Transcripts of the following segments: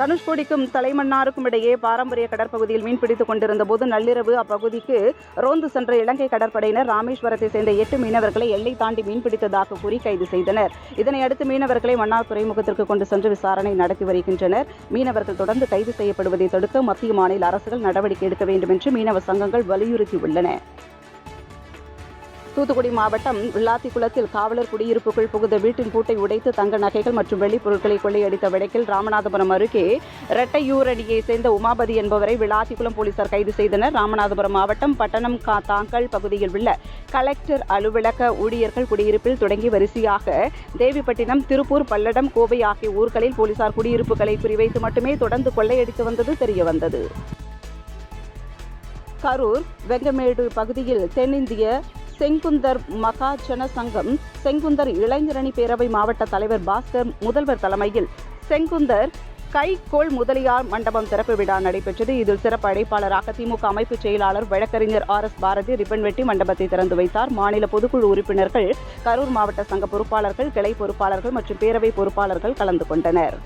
தனுஷ்கோடிக்கும் தலைமன்னாருக்கும் இடையே பாரம்பரிய கடற்பகுதியில் மீன்பிடித்துக் கொண்டிருந்த போது நள்ளிரவு அப்பகுதிக்கு ரோந்து சென்ற இலங்கை கடற்படையினர் ராமேஸ்வரத்தை சேர்ந்த எட்டு மீனவர்களை எல்லை தாண்டி மீன்பிடித்ததாக கூறி கைது செய்தனர். இதனையடுத்து மீனவர்களை மன்னார் துறைமுகத்திற்கு கொண்டு சென்று விசாரணை நடத்தி வருகின்றனர். மீனவர்கள் தொடர்ந்து கைது செய்யப்படுவதை தடுக்க மத்திய மாநில அரசுகள் நடவடிக்கை எடுக்க வேண்டும் என்று மீனவ சங்கங்கள் வலியுறுத்தியுள்ளன. தூத்துக்குடி மாவட்டம் விளாத்திக்குளத்தில் காவலர் குடியிருப்புக்குள் புகுந்த வீட்டின் பூட்டை உடைத்து தங்க நகைகள் மற்றும் வெள்ளிப்பொருட்களை கொள்ளையடித்த வழக்கில் ராமநாதபுரம் அருகே ரெட்டையூரடியை சேர்ந்த உமாபதி என்பவரை விளாத்திக்குளம் போலீசார் கைது செய்தனர். ராமநாதபுரம் மாவட்டம் பட்டணம் கா தாங்கல் பகுதியில் உள்ள கலெக்டர் அலுவலக ஊழியர்கள் குடியிருப்பில் தொடங்கி வரிசையாக தேவிப்பட்டினம் திருப்பூர் பல்லடம் கோவை ஆகிய ஊர்களில் போலீசார் குடியிருப்புகளை குறிவைத்து மட்டுமே தொடர்ந்து கொள்ளையடித்து வந்தது தெரியவந்தது. கரூர் வெங்கமேடு பகுதியில் தென்னிந்திய செங்குந்தர் மகாஜன சங்கம் செங்குந்தர் இளைஞரணி பேரவை மாவட்ட தலைவர் பாஸ்கர் முதல்வர் தலைமையில் செங்குந்தர் கைகோள் முதலியார் மண்டபம் திறப்பு விழா நடைபெற்றது. இதில் சிறப்பு அழைப்பாளராக திமுக அமைப்பு செயலாளர் வழக்கறிஞர் ஆர் எஸ் பாரதி ரிப்பன் வெட்டி மண்டபத்தை திறந்து வைத்தார். மாநில பொதுக்குழு உறுப்பினர்கள் கரூர் மாவட்ட சங்க பொறுப்பாளர்கள் கிளை பொறுப்பாளர்கள் மற்றும் பேரவை பொறுப்பாளர்கள் கலந்து கொண்டனர்.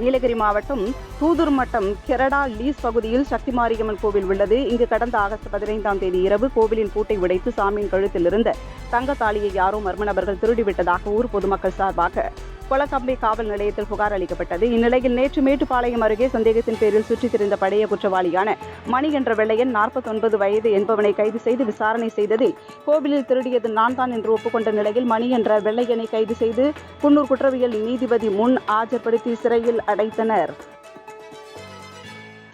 நீலகிரி மாவட்டம் தூதூர் மட்டம் கெரடா லீஸ் பகுதியில் சக்தி மாரியம்மன் கோவில் உள்ளது. இங்கு கடந்த ஆகஸ்ட் பதினைந்தாம் தேதி இரவு கோவிலின் பூட்டை உடைத்து சாமியின் கழுத்தில் இருந்த தங்க தாலியை யாரோ மர்ம நபர்கள் திருடிவிட்டதாக ஊர் பொதுமக்கள் சார்பாக கொலக்கம்பை காவல் நிலையத்தில் புகார் அளிக்கப்பட்டது. இந்நிலையில் நேற்று மேட்டுப்பாளையம் அருகே சந்தேகத்தின் பேரில் சுற்றித் திரிந்த படைய குற்றவாளியான மணி என்ற வெள்ளையன் 49 வயது என்பவனை கைது செய்து விசாரணை செய்ததில் கோவிலில் திருடியது நான் தான் என்று ஒப்புக்கொண்ட நிலையில் மணி என்ற வெள்ளையனை கைது செய்து குன்னூர் குற்றவியல் நீதிபதி முன் ஆஜர்படுத்தி சிறையில் அடைத்தனர்.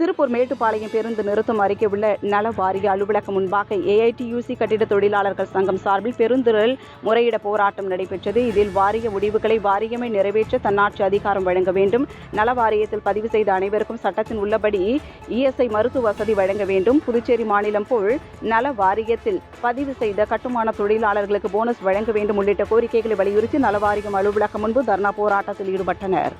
திருப்பூர் மேட்டுப்பாளையம் பேருந்து நிறுத்தம் அருகே உள்ள நல வாரிய அலுவலகம் முன்பாக ஏஐடியூசி கட்டிட தொழிலாளர்கள் சங்கம் சார்பில் பெருந்திரல் முறையிட போராட்டம் நடைபெற்றது. இதில் வாரிய முடிவுகளை வாரியமே நிறைவேற்ற தன்னாட்சி அதிகாரம் வழங்க வேண்டும். நல வாரியத்தில் பதிவு செய்த அனைவருக்கும் சட்டத்தின் உள்ளபடி இஎஸ்ஐ மருத்துவ வசதி வழங்க வேண்டும். புதுச்சேரி மாநிலம் போல் நல வாரியத்தில் பதிவு செய்த கட்டுமான தொழிலாளர்களுக்கு போனஸ் வழங்க வேண்டும் உள்ளிட்ட கோரிக்கைகளை வலியுறுத்தி நலவாரியம் அலுவலகம் முன்பு தர்ணா போராட்டத்தில் ஈடுபட்டனர்.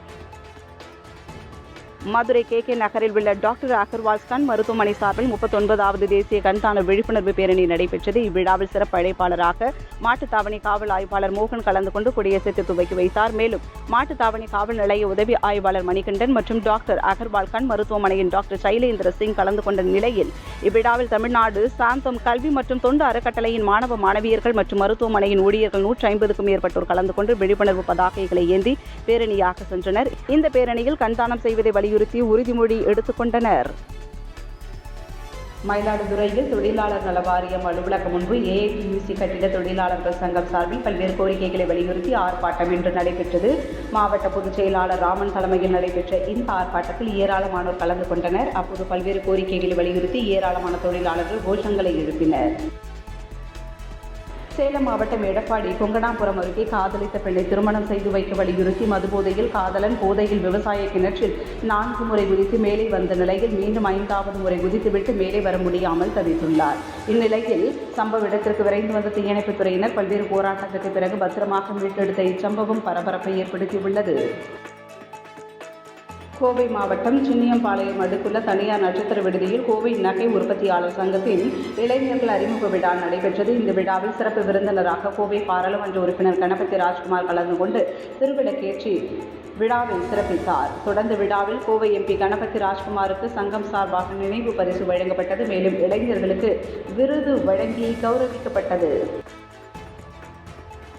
மதுரை கே கே நகரில் உள்ள டாக்டர் அகர்வால் கண் மருத்துவமனை சார்பில் முப்பத்தொன்பதாவது தேசிய கண்தான விழிப்புணர்வு பேரணி நடைபெற்றது. இவ்விழாவில் சிறப்பு அழைப்பாளராக மாட்டுத்தாவணி காவல் ஆய்வாளர் மோகன் கலந்து கொண்டு கொடியசைத்து துவக்கி வைத்தார். மேலும் மாட்டுத்தாவணி காவல் நிலைய உதவி ஆய்வாளர் மணிகண்டன் மற்றும் டாக்டர் அகர்வால் கண் மருத்துவமனையின் டாக்டர் சைலேந்திர சிங் கலந்து கொண்ட நிலையில் இவ்விழாவில் தமிழ்நாடு சாந்தம் கல்வி மற்றும் தொண்டு அறக்கட்டளையின் மாணவ மாணவியர்கள் மற்றும் மருத்துவமனையின் ஊழியர்கள் நூற்றி ஐம்பதுக்கும் மேற்பட்டோர் கலந்து கொண்டு விழிப்புணர்வு பதாகைகளை ஏந்தி பேரணியாக சென்றனர். இந்த பேரணியில் கண்தானம் செய்வதை வலியுறுத்தி உறுதிமொழி எடுத்துக்கொண்டனர். மயிலாடுதுறையில் தொழிலாளர் நல வாரியம் அலுவலகம் முன்பு ஏஐடியூசி கட்டிட தொழிலாளர்கள் சங்கம் சார்பில் பல்வேறு கோரிக்கைகளை வலியுறுத்தி ஆர்ப்பாட்டம் இன்று நடைபெற்றது. மாவட்ட பொதுச் செயலாளர் ராமன் தலைமையில் நடைபெற்ற இந்த ஆர்ப்பாட்டத்தில் ஏராளமானோர் கலந்து கொண்டனர். அப்போது பல்வேறு கோரிக்கைகளை வலியுறுத்தி ஏராளமான தொழிலாளர்கள் கோஷங்களை எழுப்பினர். சேலம் மாவட்டம் எடப்பாடி கொங்கணாபுரம் அருகே காதலித்த பெண்ணை திருமணம் செய்து வைக்க வலியுறுத்தி மதுபோதையில் காதலன் போதையில் விவசாய கிணற்றில் நான்கு முறை குதித்து மேலே வந்த நிலையில் மீண்டும் ஐந்தாவது முறை குதித்துவிட்டு மேலே வர முடியாமல் தவித்துள்ளார். இந்நிலையில் சம்பவ இடத்திற்கு விரைந்து வந்த தீயணைப்புத் துறையினர் பல்வேறு போராட்டத்திற்கு பிறகு பத்திரமாக மீட்டெடுத்த இச்சம்பவம் பரபரப்பை ஏற்படுத்தியுள்ளது. கோவை மாவட்டம் சின்னியம்பாளையம் அடுத்துள்ள தனியார் நட்சத்திர விடுதியில் கோவை நகை உற்பத்தியாளர் சங்கத்தின் இளைஞர்கள் அறிமுக விழா நடைபெற்றது. இந்த விழாவில் சிறப்பு விருந்தினராக கோவை பாராளுமன்ற உறுப்பினர் கணபதி ராஜ்குமார் கலந்து கொண்டு திருவிளக்கேற்றி விழாவில் சிறப்பித்தார். தொடர்ந்து விழாவில் கோவை எம்பி கணபதி ராஜ்குமாருக்கு சங்கம் சார்பாக நினைவு பரிசு வழங்கப்பட்டது. மேலும் இளைஞர்களுக்கு விருது வழங்கி கௌரவிக்கப்பட்டது.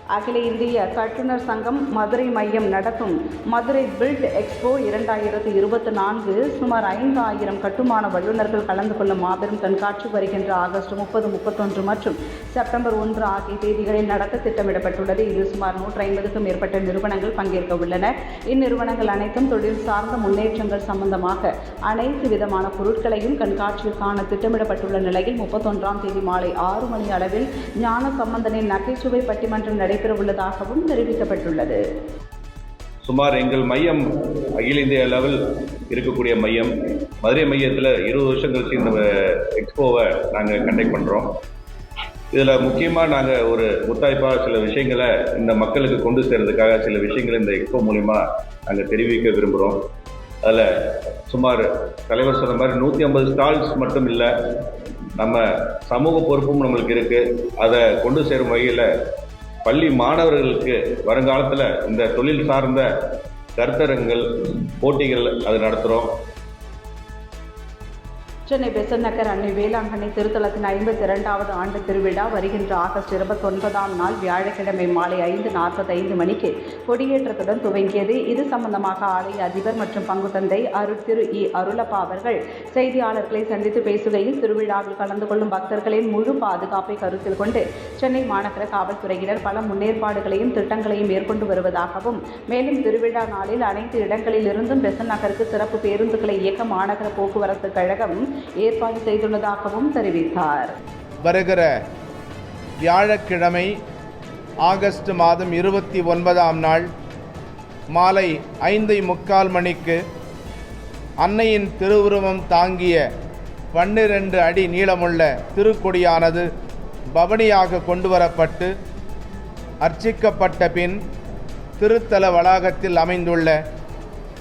அகில இந்திய கட்டுநர் சங்கம் மதுரை மையம் நடத்தும் மதுரை பில்ட் எக்ஸ்போ இரண்டாயிரத்து இருபத்தி நான்கு சுமார் ஐந்து ஆயிரம் கட்டுமான வல்லுநர்கள் கலந்து கொள்ளும் மாபெரும் கண்காட்சி வருகின்ற ஆகஸ்ட் முப்பது முப்பத்தொன்று மற்றும் செப்டம்பர் ஒன்று ஆகிய தேதிகளில் நடத்த திட்டமிடப்பட்டுள்ளது. இது சுமார் நூற்றி ஐம்பதுக்கும் மேற்பட்ட நிறுவனங்கள் பங்கேற்க உள்ளன. இந்நிறுவனங்கள் அனைத்தும் தொழில் சார்ந்த முன்னேற்றங்கள் சம்பந்தமாக அனைத்து விதமான பொருட்களையும் கண்காட்சியில் காண திட்டமிடப்பட்டுள்ள நிலையில் முப்பத்தொன்றாம் தேதி மாலை ஆறு மணி அளவில் ஞான சம்பந்தனின் நகைச்சுவை பட்டிமன்றம் நடைபெறவுள்ளதாகவும் தெரிவிக்கப்பட்டுள்ளது. சுமார் எங்கள் மையம் அகில இந்திய லெவல் இருக்கக்கூடிய மையம். மதுரை மையத்தில் இருபது வருஷம் கழிச்சு இந்த எக்ஸ்போவை நாங்கள் கண்டக்ட் பண்ணுறோம் இதில் முக்கியமாக நாங்கள் ஒரு முத்தாய்ப்பாக சில விஷயங்களை இந்த மக்களுக்கு கொண்டு சேர்றதுக்காக சில விஷயங்களை இந்த எக்ஸ்போ மூலிமா நாங்கள் தெரிவிக்க விரும்புகிறோம் அதில் சுமார் தலைவர் சொன்ன மாதிரி நூற்றி ஐம்பது ஸ்டால்ஸ் மட்டும் இல்லை நம்ம சமூக பொறுப்பும் நம்மளுக்கு இருக்குது அதை கொண்டு சேரும் வகையில் பள்ளி மாணவர்களுக்கு வருங்காலத்தில் இந்த தொழில் சார்ந்த கருத்தரங்கள் போட்டிகள் அது நடத்துகிறோம் சென்னை பெசன் நகர் அன்னை வேளாங்கண்ணி திருத்தலத்தின் ஐம்பத்தி இரண்டாவது ஆண்டு திருவிழா வருகின்ற ஆகஸ்ட் இருபத்தொன்பதாம் நாள் வியாழக்கிழமை மாலை ஐந்து நாற்பத்தைந்து மணிக்கு கொடியேற்றத்துடன் துவங்கியது. இது சம்பந்தமாக ஆலய அதிபர் மற்றும் பங்குதந்தை அருள் திரு இ அருளப்பா அவர்கள் செய்தியாளர்களை சந்தித்து பேசுகையில் திருவிழாவில் கலந்து கொள்ளும் பக்தர்களின் முழு பாதுகாப்பை கருத்தில் கொண்டு சென்னை மாநகர காவல்துறையினர் பல முன்னேற்பாடுகளையும் திட்டங்களையும் மேற்கொண்டு வருவதாகவும் மேலும் திருவிழா நாளில் அனைத்து இடங்களிலிருந்தும் பெசன் நகருக்கு சிறப்பு பேருந்துகளை இயக்க மாநகர போக்குவரத்து கழகம் ஏற்பாடு செய்துள்ளதாகவும் தெரிவித்தார். வருகிற வியாழக்கிழமை ஆகஸ்ட் மாதம் இருபத்தி ஒன்பதாம் நாள் மாலை ஐந்து முக்கால் மணிக்கு அன்னையின் திருவுருவம் தாங்கிய பன்னிரண்டு அடி நீளமுள்ள திருக்கொடியானது பவனியாக கொண்டு வரப்பட்டு அர்ச்சிக்கப்பட்ட பின் திருத்தல வளாகத்தில் அமைந்துள்ள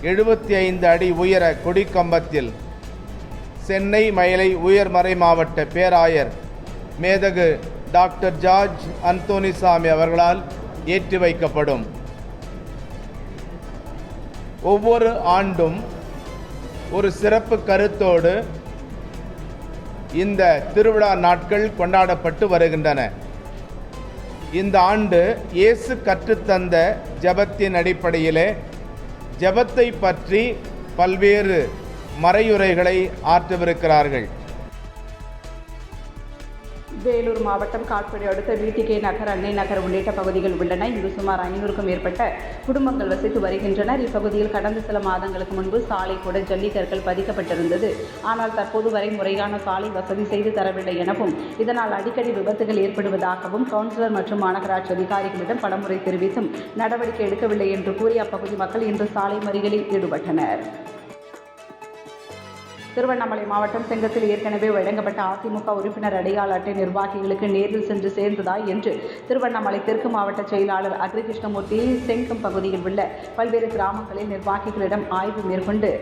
எழுபத்தி ஐந்து அடி உயர கொடிக்கம்பத்தில் சென்னை மயிலை உயர்மறை மாவட்ட பேராயர் மேதகு டாக்டர் ஜார்ஜ் அந்தோனிசாமி அவர்களால் ஏற்றி வைக்கப்படும். ஒவ்வொரு ஆண்டும் ஒரு சிறப்பு கருத்தோடு இந்த திருவிழா நாட்கள் கொண்டாடப்பட்டு வருகின்றன. இந்த ஆண்டு இயேசு கற்றுத்தந்த ஜெபத்தின் அடிப்படையிலே ஜெபத்தை பற்றி பல்வேறு மறையுரைகளை ஆற்றவிருக்கிறார்கள். வேலூர் மாவட்டம் காட்பாடி அடுத்த வீட்டிகே நகர் அன்னை நகர் உள்ளிட்ட பகுதிகள் உள்ளன. இங்கு சுமார் ஐநூறுக்கும் மேற்பட்ட குடும்பங்கள் வசித்து வருகின்றனர். இப்பகுதியில் கடந்த சில மாதங்களுக்கு முன்பு சாலை கூட ஜல்லிக்கற்கள் பதிக்கப்பட்டிருந்தது. ஆனால் தற்போது வரை முறையான சாலை வசதி செய்து தரவில்லை எனவும் இதனால் அடிக்கடி விபத்துகள் ஏற்படுவதாகவும் கவுன்சிலர் மற்றும் மாநகராட்சி அதிகாரிகளிடம் பலமுறை தெரிவித்தும் நடவடிக்கை எடுக்கவில்லை என்று கூறி அப்பகுதி மக்கள் இன்று சாலை மறியலில் ஈடுபட்டனர். திருவண்ணாமலை மாவட்டம் செங்கத்தில் ஏற்கனவே வழங்கப்பட்ட அதிமுக உறுப்பினர் அடையாள அட்டை நிர்வாகிகளுக்கு நேரில் சென்று சேர்ந்ததா என்று திருவண்ணாமலை தெற்கு மாவட்ட செயலாளர் அக்ரி கிருஷ்ணமூர்த்தி செங்கம் பகுதியில் உள்ள பல்வேறு கிராமங்களில் நிர்வாகிகளிடம் ஆய்வு மேற்கொண்டு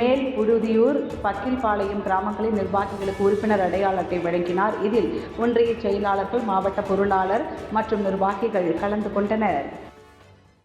மேல் புழுதியூர் பக்கில்பாளையம் கிராமங்களில் நிர்வாகிகளுக்கு உறுப்பினர் அடையாள அட்டை வழங்கினார். இதில் ஒன்றிய செயலாளர்கள் மாவட்ட பொருளாளர் மற்றும் நிர்வாகிகள் கலந்து கொண்டனர்.